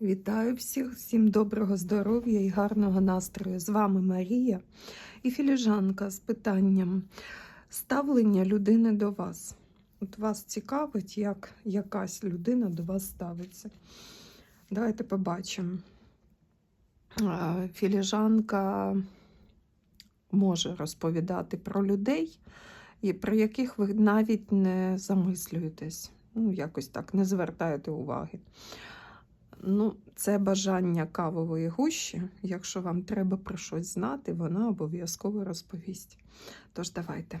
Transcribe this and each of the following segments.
Вітаю всіх, всім доброго здоров'я і гарного настрою. З вами Марія і філіжанка з питанням ставлення людини до вас. От вас цікавить, як якась людина до вас ставиться. Давайте побачимо. Філіжанка може розповідати про людей, про яких ви навіть не замислюєтесь. Ну, якось так, не звертаєте уваги. Ну, це бажання кавової гущі. Якщо вам треба про щось знати, вона обов'язково розповість. Тож давайте.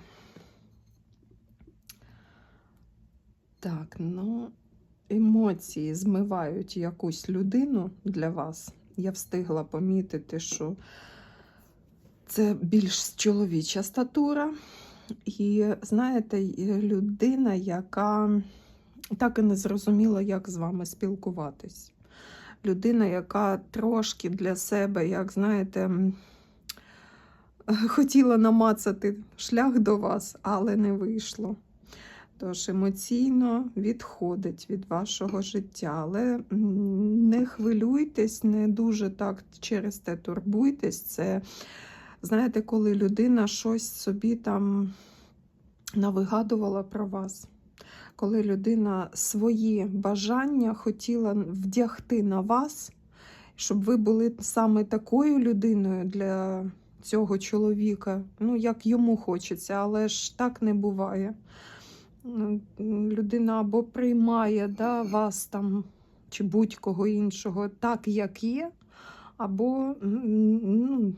Так, ну, емоції змивають якусь людину для вас. Я встигла помітити, що це більш чоловіча статура. І, знаєте, людина, яка так і не зрозуміла, як з вами спілкуватись людина, яка трошки для себе, як знаєте, хотіла намацати шлях до вас, але не вийшло. Тож емоційно відходить від вашого життя. Але не хвилюйтесь, не дуже так через те турбуйтесь. Це, знаєте, коли людина щось собі там навигадувала про вас коли людина свої бажання хотіла вдягти на вас, щоб ви були саме такою людиною для цього чоловіка, ну, як йому хочеться, але ж так не буває. Людина або приймає да, вас там чи будь-кого іншого так, як є, або ну,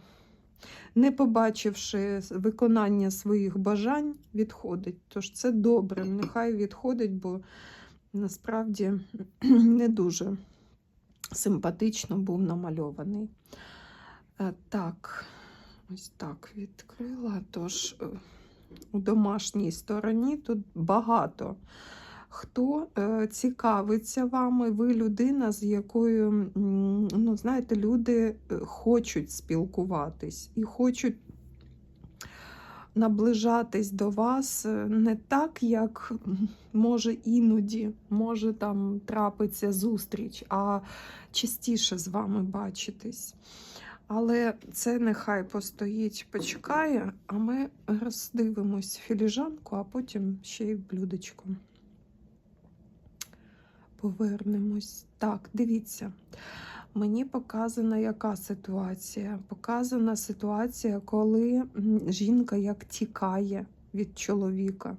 не побачивши виконання своїх бажань, відходить. Тож це добре, нехай відходить, бо насправді не дуже симпатично був намальований. Е, Так, ось так відкрила. Тож е, у домашній стороні тут багато. Хто е, цікавиться вами, ви людина, з якою, ну, знаєте, люди е, хочуть спілкуватись і хочуть наближатись до вас е, не так, як може іноді, може там трапиться зустріч, а частіше з вами бачитись. Але це нехай постоїть, почекає, а ми роздивимось філіжанку, а потім ще й блюдечко повернемось. Так, дивіться. Мені показана яка ситуація? Показана ситуація, коли жінка як тікає від чоловіка.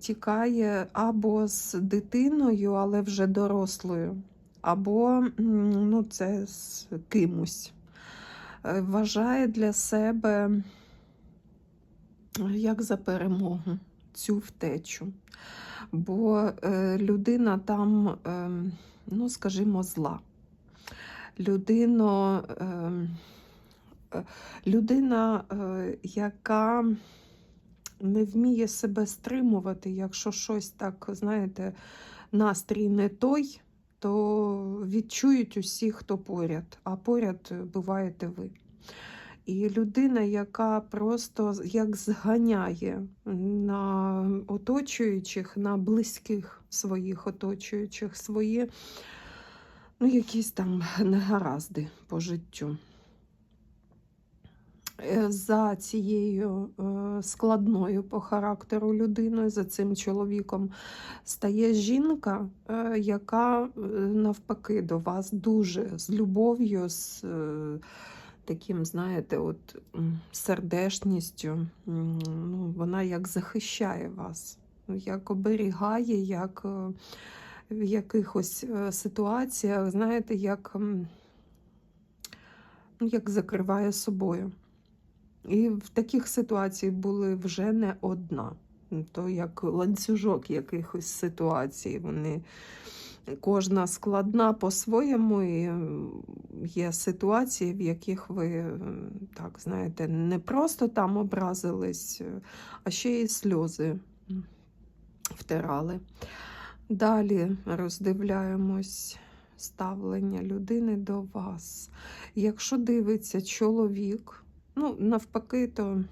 Тікає або з дитиною, але вже дорослою, або ну, це з кимось. Е, Вважає для себе як за перемогу цю втечу бо е, людина там, е, ну, скажімо, зла. Людино, е, е, людина, е, яка не вміє себе стримувати, якщо щось так, знаєте, настрій не той, то відчують усі, хто поряд, а поряд буваєте ви. І людина, яка просто як зганяє на оточуючих, на близьких своїх оточуючих свої ну, якісь там негаразди по життю. Е, За цією е, складною по характеру людиною, за цим чоловіком, стає жінка, е, яка навпаки до вас дуже з любов'ю. з... таким, знаєте, от сердешністю. Ну, вона як захищає вас, як оберігає, як е, в якихось е, ситуаціях, знаєте, як, ну, як закриває собою. І в таких ситуаціях були вже не одна. То як ланцюжок якихось ситуацій. Вони кожна складна по-своєму, і є ситуації, в яких ви, так знаєте, не просто там образились, е, а ще й сльози втирали. Далі роздивляємось ставлення людини до вас. Якщо дивиться чоловік, ну, навпаки, то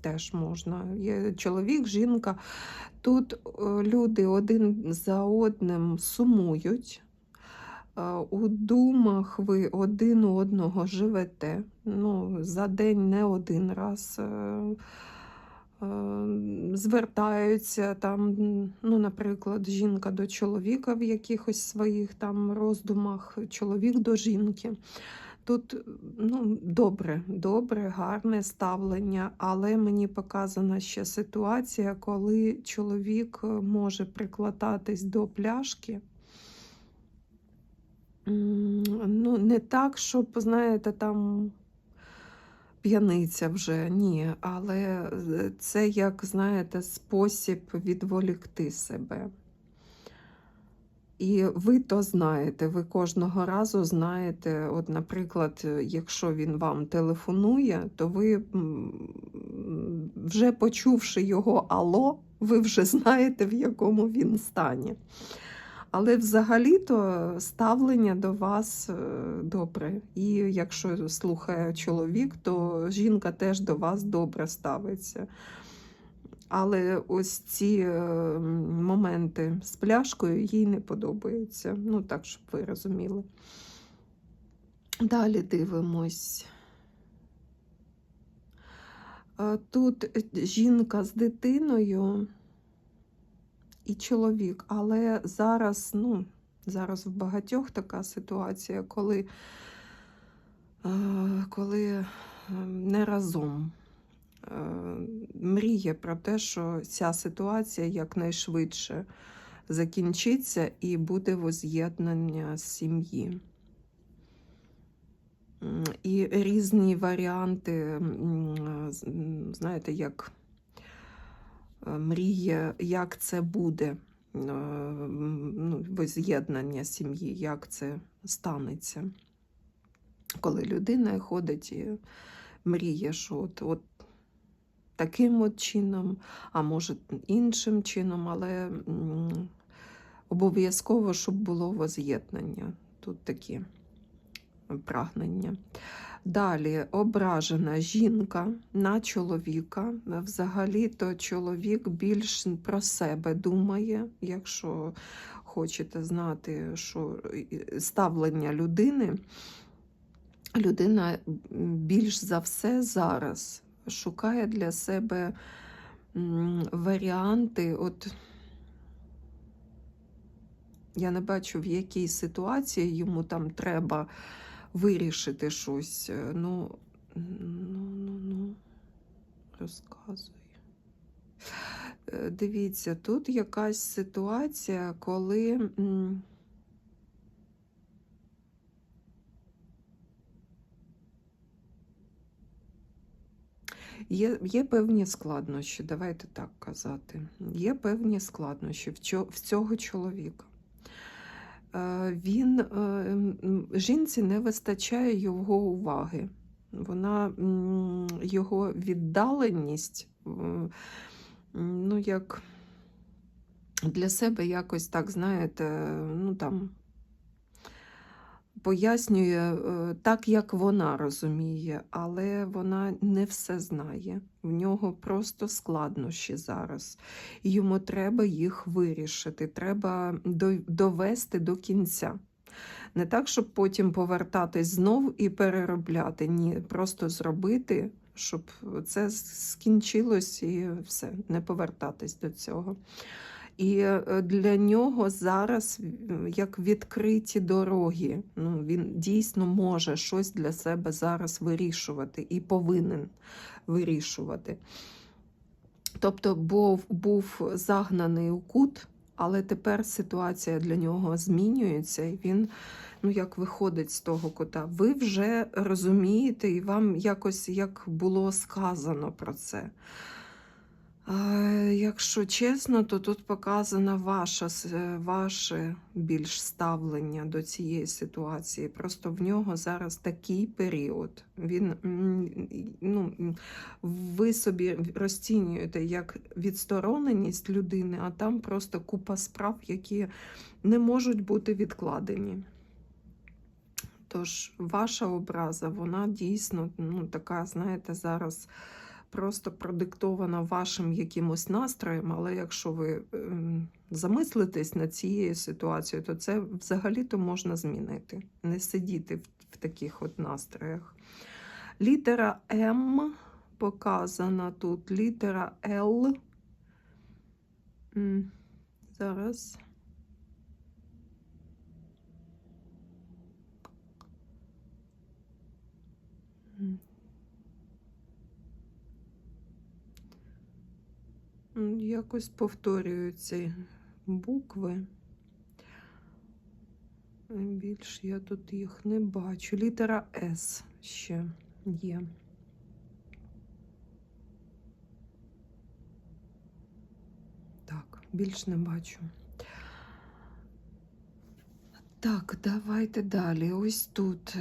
теж можна. Є чоловік, жінка. Тут е, люди один за одним сумують, Е, У думах ви один у одного живете. Ну, за день не один раз. е, Звертаються там, ну, наприклад, жінка до чоловіка в якихось своїх там роздумах, чоловік до жінки. Тут ну, добре, добре, гарне ставлення, але мені показана ще ситуація, коли чоловік е, може прикладатись до пляшки. Ну, не так, щоб, знаєте, там п'яниця вже, ні, але е, це як, знаєте, спосіб відволікти себе. І ви то знаєте, ви кожного разу знаєте, от, наприклад, е, якщо він вам телефонує, то ви, вже почувши його алло, ви вже знаєте, в якому він стані. Але взагалі-то ставлення до вас е, добре. І якщо слухає чоловік, то жінка теж до вас добре ставиться. Але ось ці е, моменти з пляшкою їй не подобаються. Ну, так, щоб ви розуміли. Далі дивимось. Е, Тут е, жінка з дитиною і чоловік, але зараз, ну, зараз в багатьох така ситуація, коли, коли е, не разом мріє про те, що ця ситуація якнайшвидше закінчиться і буде воз'єднання сім'ї. І різні варіанти, знаєте, як е, мріє, як це буде, е, ну, воз'єднання сім'ї, як це станеться. Коли людина ходить і мріє, що от, от таким от чином, а може іншим чином, але обов'язково, щоб було воз'єднання. Тут такі прагнення. Далі ображена жінка на чоловіка. Взагалі-то чоловік більш про себе думає, якщо хочете знати, що ставлення людини, людина більш за все зараз шукає для себе варіанти. От я не бачу, в якій ситуації йому там треба вирішити щось. Е, Ну, ну, ну, ну, розказуй. Е, Дивіться, тут якась ситуація, коли. Є, є певні складнощі, давайте так казати. Є певні складнощі в, цього чоловіка. Е, Він, е, жінці не вистачає його уваги. Вона, його віддаленість, е, ну, як для себе якось так, знаєте, ну там пояснює е, так, як вона розуміє, але вона не все знає. В нього просто складнощі зараз. Йому треба їх вирішити, треба довести до кінця. Не так, щоб потім повертатись знов і переробляти. Ні, просто зробити, щоб це скінчилось і все, не повертатись до цього. І е, для нього зараз як відкриті дороги. Ну, він дійсно може щось для себе зараз вирішувати і повинен вирішувати. Тобто був, був загнаний у кут, але тепер ситуація для нього змінюється, і він ну, як виходить з того кута. Ви вже розумієте, і вам якось як було сказано про це. Якщо чесно, то тут показано ваша, е, ваше більш ставлення до цієї ситуації. Просто в нього зараз такий період. Він, ну, ви собі розцінюєте як відстороненість людини, а там просто купа справ, які не можуть бути відкладені. Тож ваша образа, вона дійсно ну, така, знаєте, зараз просто продиктована вашим якимось настроєм, але якщо ви ем, замислитесь над цією ситуацією, то це взагалі-то можна змінити. Не сидіти в, таких от настроях. Літера М показана тут, літера Л. Зараз. Якось повторюються букви. Більш я тут їх не бачу. Літера С ще є. Так, більш не бачу. Так, давайте далі. Ось тут.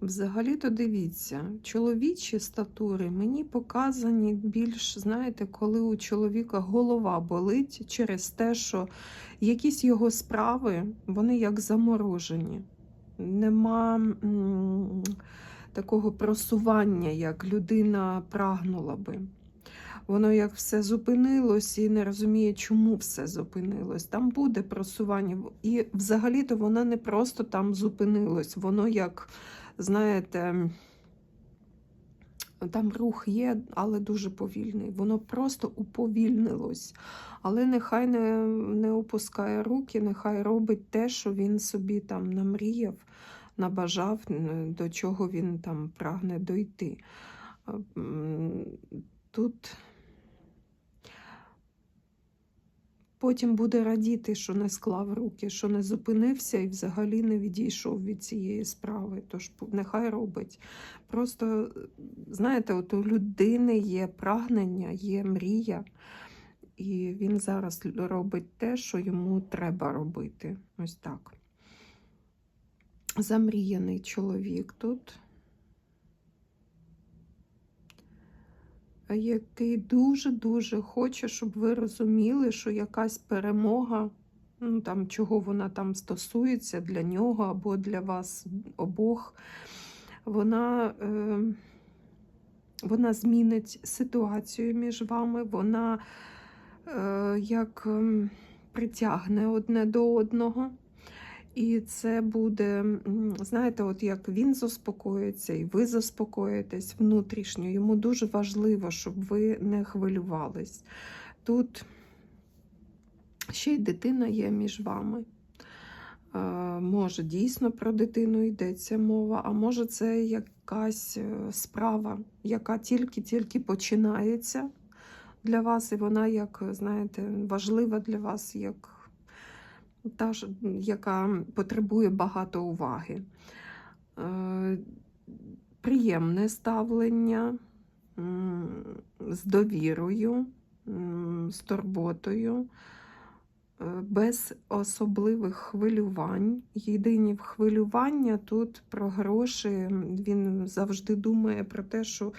Взагалі-то дивіться, чоловічі статури мені показані більш, знаєте, коли у чоловіка голова болить через те, що якісь його справи, вони як заморожені. Нема м, такого просування, як людина прагнула би. Воно як все зупинилось і не розуміє, чому все зупинилось. Там буде просування. І взагалі-то воно не просто там зупинилось, воно як знаєте, там рух є, але дуже повільний. Воно просто уповільнилось. Але нехай не, не опускає руки, нехай робить те, що він собі там намріяв, набажав, до чого він там прагне дойти. Тут потім буде радіти, що не склав руки, що не зупинився і взагалі не відійшов від цієї справи. Тож нехай робить. Просто, знаєте, от у людини є прагнення, є мрія, і він зараз робить те, що йому треба робити. Ось так. Замріяний чоловік тут. Який дуже-дуже хоче, щоб ви розуміли, що якась перемога, ну там чого вона там стосується для нього або для вас обох, вона, е, вона змінить ситуацію між вами, вона е, як ем, притягне одне до одного. І це буде, знаєте, от як він заспокоїться, і ви заспокоїтесь внутрішньо. Йому дуже важливо, щоб ви не хвилювались. Тут ще й дитина є між вами. Може, дійсно про дитину йдеться мова, а може, це якась е, справа, яка тільки-тільки починається для вас, і вона, як, знаєте, важлива для вас, як та, яка потребує багато уваги. Е, Приємне ставлення з довірою, з турботою, е, без особливих хвилювань. Єдині хвилювання тут про гроші. Він завжди думає про те, що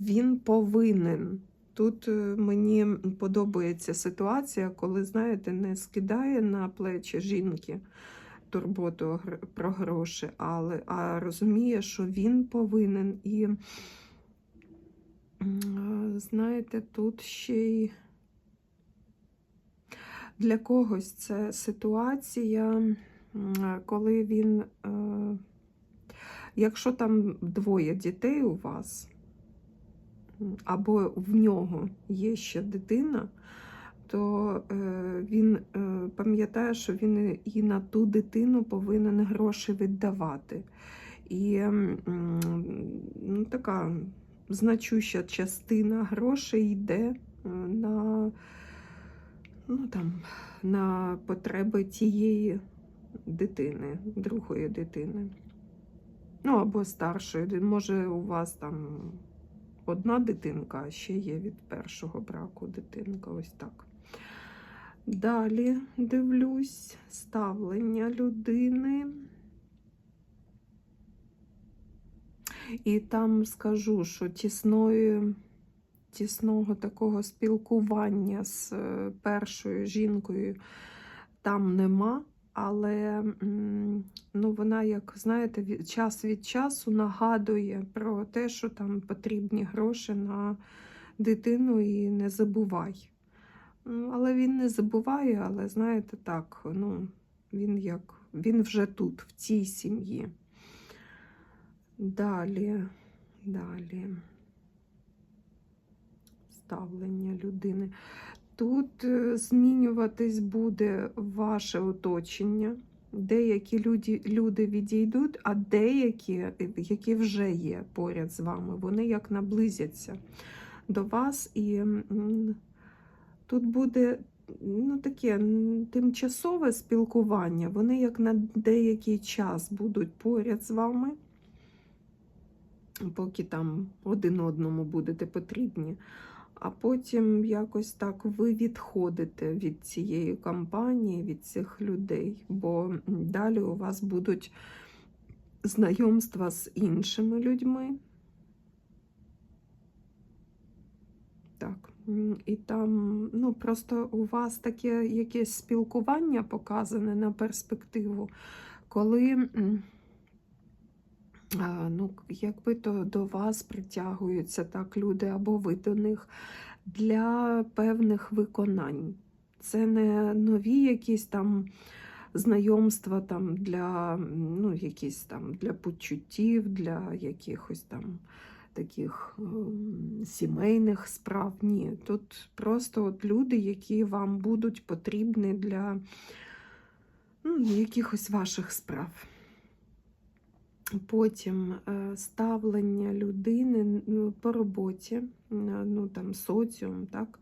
він повинен. Тут е, мені подобається ситуація, коли, знаєте, не скидає на плечі жінки турботу про гроші, але, а розуміє, що він повинен. І, знаєте, тут ще й для когось це ситуація, коли він, е, якщо там двоє дітей у вас, або в нього є ще дитина, то е, він е, пам'ятає, що він і на ту дитину повинен гроші віддавати. І ну, така значуща частина грошей йде е, на, ну, там, на потреби тієї дитини, другої дитини. Ну, або старшої. Може, у вас там одна дитинка, а ще є від першого браку дитинка. Ось так. Далі дивлюсь ставлення людини. І там скажу, що тісної, тісного такого спілкування з е, першою жінкою там нема. Але ну, вона, як знаєте, час від часу нагадує про те, що там потрібні гроші на дитину і не забувай. Ну, Але він не забуває, але знаєте, так, ну, він як він вже тут, в цій сім'ї. Далі, далі. Ставлення людини. Тут е, змінюватись буде ваше оточення. Деякі люди, люди відійдуть, а деякі, які вже є поряд з вами, вони як наблизяться до вас. І тут буде ну, таке тимчасове спілкування. Вони як на деякий час будуть поряд з вами, поки там один одному будете потрібні. А потім якось так ви відходите від цієї компанії, від цих людей, бо далі у вас будуть знайомства з іншими людьми. Так, і там, ну, просто у вас таке якесь спілкування показане на перспективу, коли. Ну, якби то до вас притягуються так люди, або ви до них для певних виконань. Це не нові якісь там знайомства там для, ну, якісь там для почуттів, для якихось там таких ем, сімейних справ. Ні, тут просто от люди, які вам будуть потрібні для ну, якихось ваших справ. Потім е, ставлення людини ну, по роботі, е, ну там соціум, так.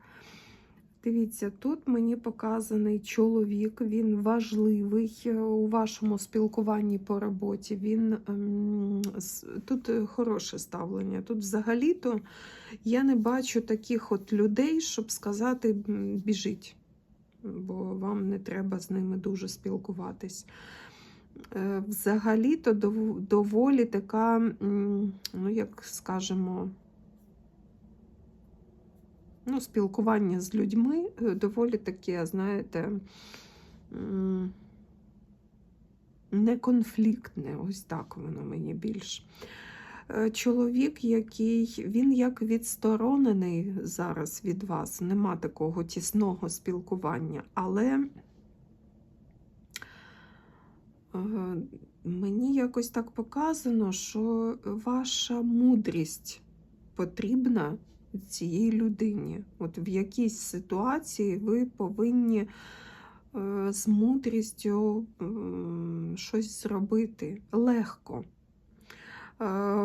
Дивіться, тут мені показаний чоловік, він важливий е, у вашому спілкуванні по роботі. Він ем, тут хороше ставлення. Тут взагалі-то я не бачу таких от людей, щоб сказати біжіть, бо вам не треба з ними дуже спілкуватись. Е, Взагалі-то доволі така, ну як скажемо, ну, спілкування з людьми е, доволі таке, знаєте, неконфліктне, ось так воно мені більш. Е, Чоловік, який він як відсторонений зараз від вас, нема такого тісного спілкування, але мені якось так показано, що ваша мудрість потрібна цій людині. От в якійсь ситуації ви повинні е, з мудрістю щось зробити легко. Е,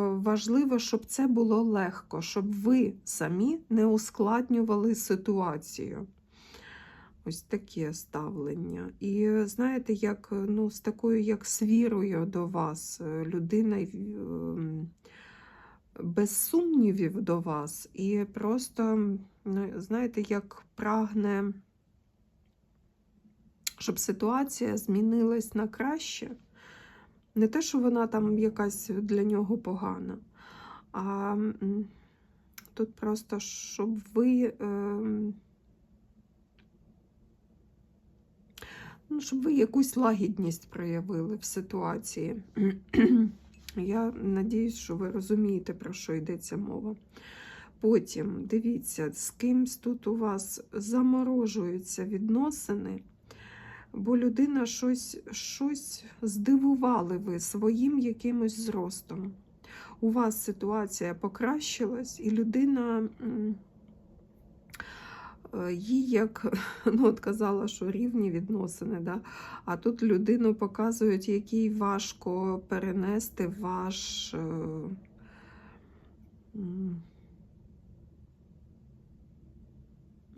Важливо, щоб це було легко, щоб ви самі не ускладнювали ситуацію. Ось таке ставлення. І знаєте, як ну, з такою, як з вірою до вас, е, людина ем, без сумнівів до вас, і просто, ну, знаєте, як прагне, щоб ситуація змінилась на краще. Не те, що вона там якась для нього погана, а тут просто, щоб ви. Ну, щоб ви якусь лагідність проявили в ситуації. Я надіюсь, що ви розумієте, про що йдеться мова. Потім дивіться, з кимсь тут у вас заморожуються відносини, бо людина щось, щось здивували ви своїм якимось зростом. У вас ситуація покращилась, і людина. Е, Їй як ну, от казала, що рівні відносини, да? а тут людину показують, який важко перенести ваш. е,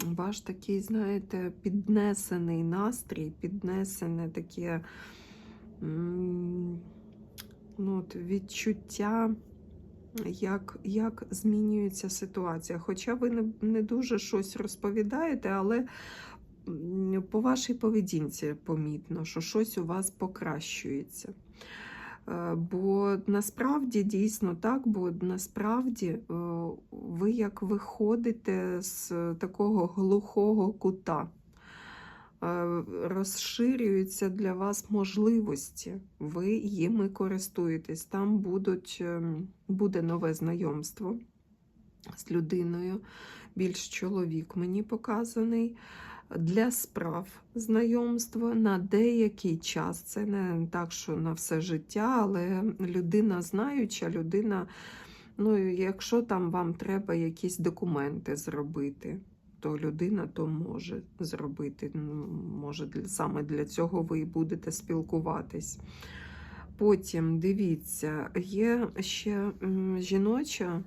Ваш такий, знаєте, піднесений настрій, піднесене таке ну, от відчуття, як, як змінюється ситуація. Хоча ви не, не дуже щось розповідаєте, але по вашій поведінці помітно, що щось у вас покращується. Е, Бо насправді дійсно так, бо насправді е, ви як виходите з такого глухого кута. Е, розширюються для вас можливості, ви їми користуєтесь. Там будуть, ем, буде нове знайомство з людиною, більш чоловік мені показаний. Для справ знайомство на деякий час. Це не так, що на все життя, але людина знаюча, людина, ну, якщо там вам треба якісь документи зробити, то людина то може зробити. Ну, Може, саме для цього ви і будете спілкуватись. Потім дивіться, є ще жіноча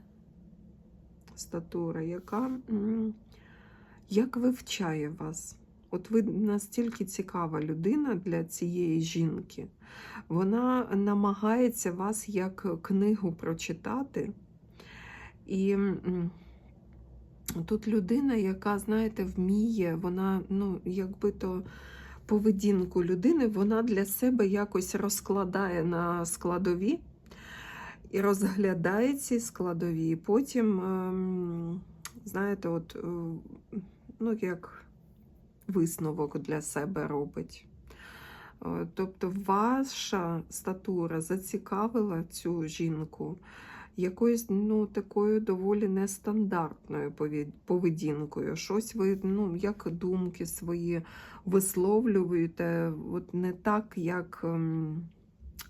статура, яка як вивчає вас. От ви настільки цікава людина для цієї жінки. Вона намагається вас як книгу прочитати. І тут людина, яка, знаєте, вміє, вона, ну, якби то поведінку людини, вона для себе якось розкладає на складові і розглядає ці складові. І потім, ем, знаєте, от, е, ну, як висновок для себе робить. Е, Тобто ваша статура зацікавила цю жінку якоюсь ну, такою доволі нестандартною поведінкою. Щось ви, ну, як думки свої висловлюєте, от не так, як ем,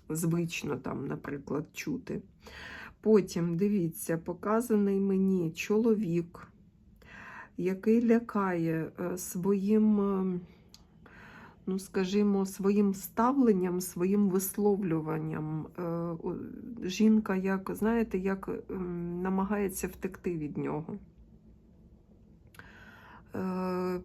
звично там, наприклад, чути. Потім, дивіться, показаний мені чоловік, який лякає е, своїм, е, ну, скажімо, своїм ставленням, своїм висловлюванням. Е, Жінка, як, знаєте, як ем, намагається втекти від нього. Е,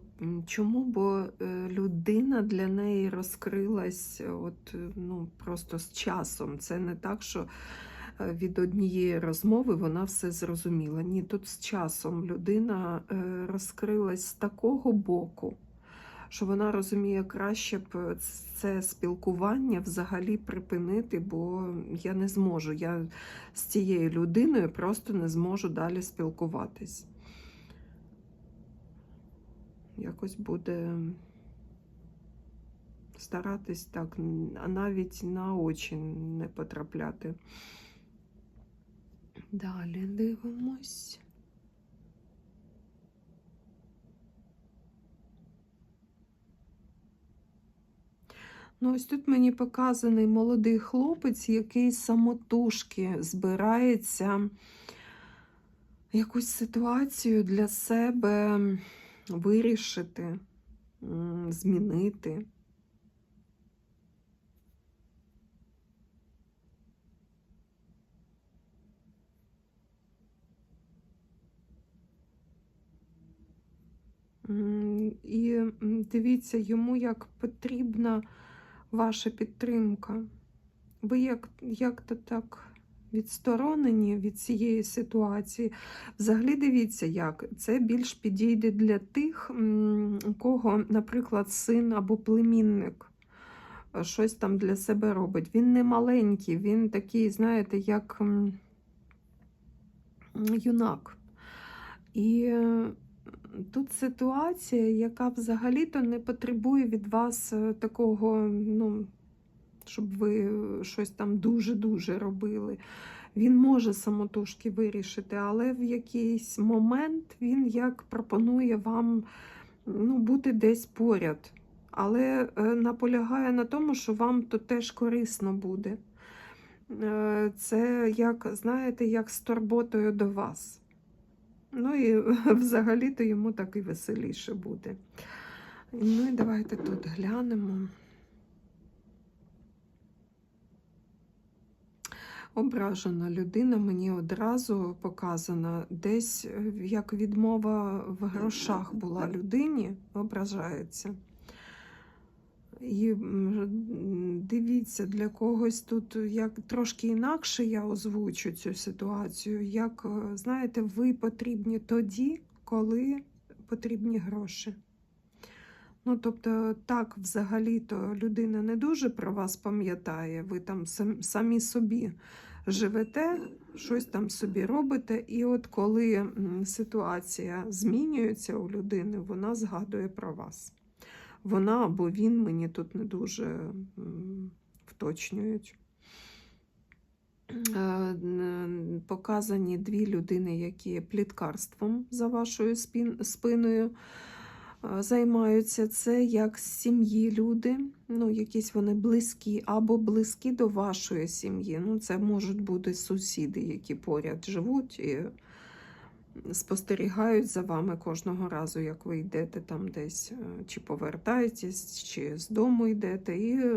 Чому? Бо е, людина для неї розкрилась от, ну, просто з часом. Це не так, що від однієї розмови вона все зрозуміла. Ні, тут з часом людина розкрилась з такого боку, що вона розуміє краще б це спілкування взагалі припинити, бо я не зможу. Я з цією людиною просто не зможу далі спілкуватись. Якось буде старатись так, а навіть на очі не потрапляти. Далі дивимось. Ну, ось тут мені показаний молодий хлопець, який самотужки збирається якусь ситуацію для себе вирішити, змінити. І дивіться, йому як потрібна ваша підтримка. Ви як, як-то так відсторонені від цієї ситуації. Взагалі дивіться, як це більш підійде для тих, у кого, наприклад, син або племінник е, щось там для себе робить. Він не маленький, він такий, знаєте, як юнак. І е, тут ситуація, яка взагалі-то не потребує від вас е, такого, ну, щоб ви щось там дуже-дуже робили. Він може самотужки вирішити, але в якийсь момент він як пропонує вам ну, бути десь поряд. Але е, наполягає на тому, що вам то теж корисно буде. Е, Це як, знаєте, як з турботою до вас. Ну і взагалі-то йому так і веселіше буде. Ну і давайте тут глянемо. Ображена людина мені одразу показана, десь як відмова в грошах була людині, ображається. І дивіться, для когось тут як трошки інакше я озвучу цю ситуацію. Як, е, знаєте, ви потрібні тоді, коли потрібні гроші. Ну, тобто, так, взагалі-то людина не дуже про вас пам'ятає, ви там самі собі живете, щось там собі робите, і от коли ситуація змінюється у людини, вона згадує про вас. Вона або він мені тут не дуже вточнюють. Е, Показані дві людини, які пліткарством за вашою спиною е, займаються. Це як з сім'ї люди, ну, якісь вони близькі або близькі до вашої сім'ї. Ну, це можуть бути сусіди, які поряд живуть і спостерігають за вами кожного разу, як ви йдете там десь, е, чи повертаєтесь, чи з дому йдете. І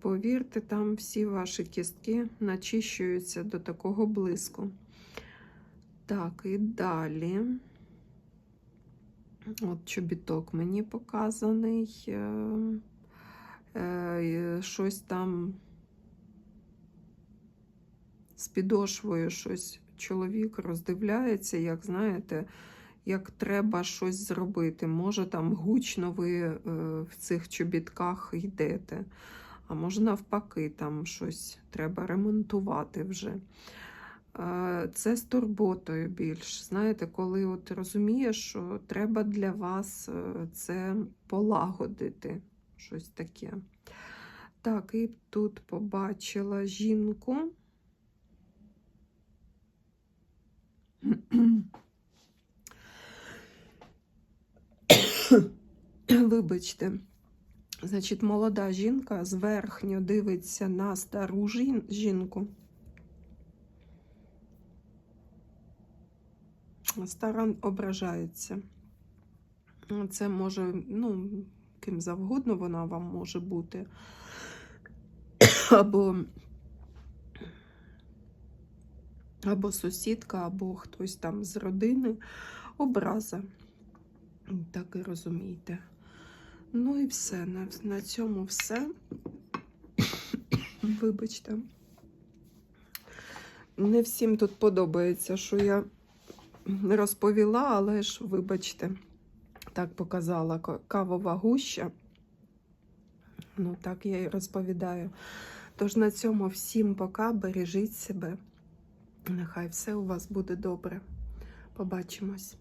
повірте, там всі ваші кістки начищуються до такого блиску. Так, і далі. От чобіток мені показаний. е, е, Щось там з підошвою щось чоловік роздивляється, як знаєте, як треба щось зробити. Може, там гучно ви е, в цих чобітках йдете, а може, навпаки, там щось треба ремонтувати вже. Е, Це з турботою більш. Знаєте, коли от розумієш, що треба для вас е, це полагодити, щось таке. Так, і тут побачила жінку. Вибачте. Значить, молода жінка зверхньо дивиться на стару жінку. Стара ображається. Це може, ну, ким завгодно вона вам може бути. Або, або сусідка, або хтось там з родини. Образа. Так і розумієте. Ну і все. На, на цьому все. Вибачте. Не всім тут подобається, що я розповіла, але ж, вибачте, так показала кавова гуща. Ну, так я і розповідаю. Тож на цьому всім пока, бережіть себе. Нехай все у вас буде добре. Побачимось.